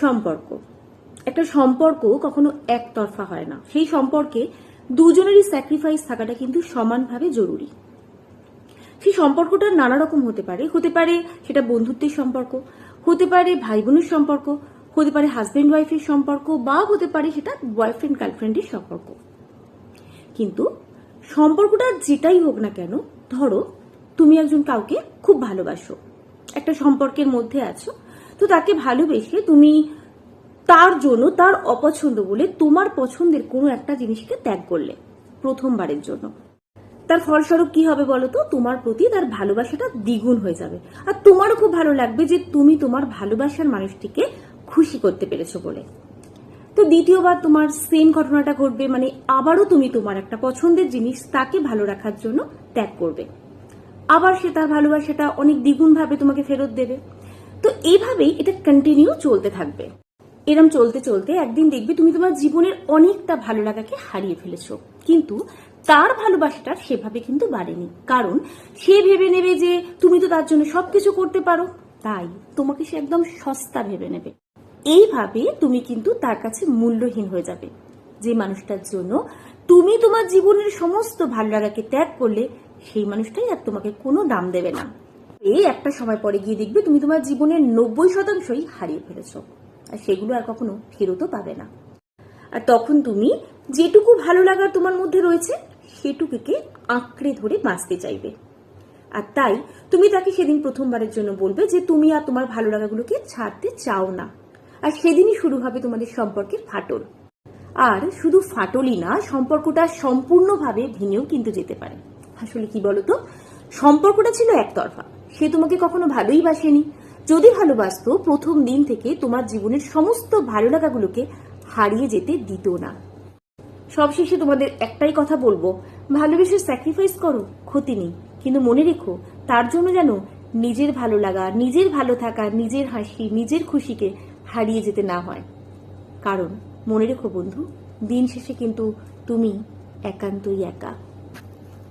সম্পর্ক। একটা সম্পর্ক কখনো একতরফা হয় না। সেই সম্পর্কে দুজনেরই স্যাক্রিফাইস থাকাটা কিন্তু সমানভাবে জরুরি। সেই সম্পর্কটা নানা রকম হতে পারে। হতে পারে সেটা বন্ধুত্বের সম্পর্ক, হতে পারে ভাই বোনের সম্পর্ক, হতে পারে হাজব্যান্ড ওয়াইফের সম্পর্ক, বা হতে পারে সেটা বয়ফ্রেন্ড গার্লফ্রেন্ডের সম্পর্ক। কিন্তু সম্পর্কটা যেটাই হোক না কেন, ধরো তুমি একজন কাউকে খুব ভালোবাসো। একটা সম্পর্কের মধ্যে আছো তো তাকে ভালোবেসে তুমি তার জন্য, তার অপছন্দ বলে তোমার পছন্দের কোনো একটা জিনিসকে ত্যাগ করলে প্রথমবারের জন্য। তার ফলস্বরূপ কি হবে বলো তো তোমার প্রতি তার ভালোবাসাটা দ্বিগুণ হয়ে যাবে। আর তোমারও খুব ভালো লাগবে যে তুমি তোমার ভালোবাসার মানুষটিকে খুশি করতে পেরেছ বলে। তো দ্বিতীয়বার তোমার সেম ঘটনাটা ঘটবে মানে আবারও তুমি তোমার একটা পছন্দের জিনিস তাকে ভালো রাখার জন্য ত্যাগ করবে। আবার সে তার ভালোবাসাটা অনেক দ্বিগুণ ভাবে তোমাকে ফেরত দেবে। তো এইভাবেই এটা কন্টিনিউ চলতে থাকবে। এরম চলতে চলতে একদিন দেখবে তুমি তোমার জীবনের অনেকটা ভালো লাগাকে হারিয়ে ফেলেছো। কিন্তু তার ভালোবাসাটা সেভাবে কিন্তু বাড়েনি। কারণ সে ভেবে নেবে যে তুমি তো তার জন্য সবকিছু করতে পারো। তাই তোমাকে সে একদম সস্তা ভেবে নেবে। এইভাবে তুমি কিন্তু তার কাছে মূল্যহীন হয়ে যাবে। যে মানুষটার জন্য তুমি তোমার জীবনের সমস্ত ভালো লাগাকে ত্যাগ করলে সেই মানুষটাই আর তোমাকে কোনো দাম দেবে না। এই একটা সময় পরে গিয়ে দেখবে তুমি তোমার জীবনের নব্বই শতাংশই হারিয়ে ফেলেছো। আর সেগুলো আর কখনো ফেরতও পাবে না। আর তখন তুমি যেটুকু ভালো লাগার তোমার মধ্যে রয়েছে, সেটুকুকে আঁকড়ে ধরে বাঁচতে চাইবে। আর তাই তুমি তাকে সেদিন প্রথমবারের জন্য বলবে যে তুমি আর তোমার ভালো লাগাগুলোকে ছাড়তে চাও না। আর সেদিনই শুরু হবে তোমাদের সম্পর্কের ফাটল। আর শুধু ফাটলই না, সম্পর্কটা সম্পূর্ণভাবে ভেঙেও কিন্তু যেতে পারে। আসলে কি বলতো? সম্পর্কটা ছিল একতরফা। সে তোমাকে কখনো ভালোই বাসেনি। যদি ভালোবাসতো, প্রথম দিন থেকে তোমার জীবনের সমস্ত ভালো লাগাগুলোকে হারিয়ে যেতে দিত না। সবশেষে তোমাদের একটাই কথা বলব, ভালোবেসে স্যাক্রিফাইস করো, ক্ষতি নেই। কিন্তু মনে রেখো, তার জন্য যেন নিজের ভালো লাগা নিজের ভালো থাকা, নিজের হাসি, নিজের খুশিকে হারিয়ে যেতে না হয়। কারণ, মনে রেখো বন্ধু, দিন শেষে কিন্তু তুমি একান্তই একা।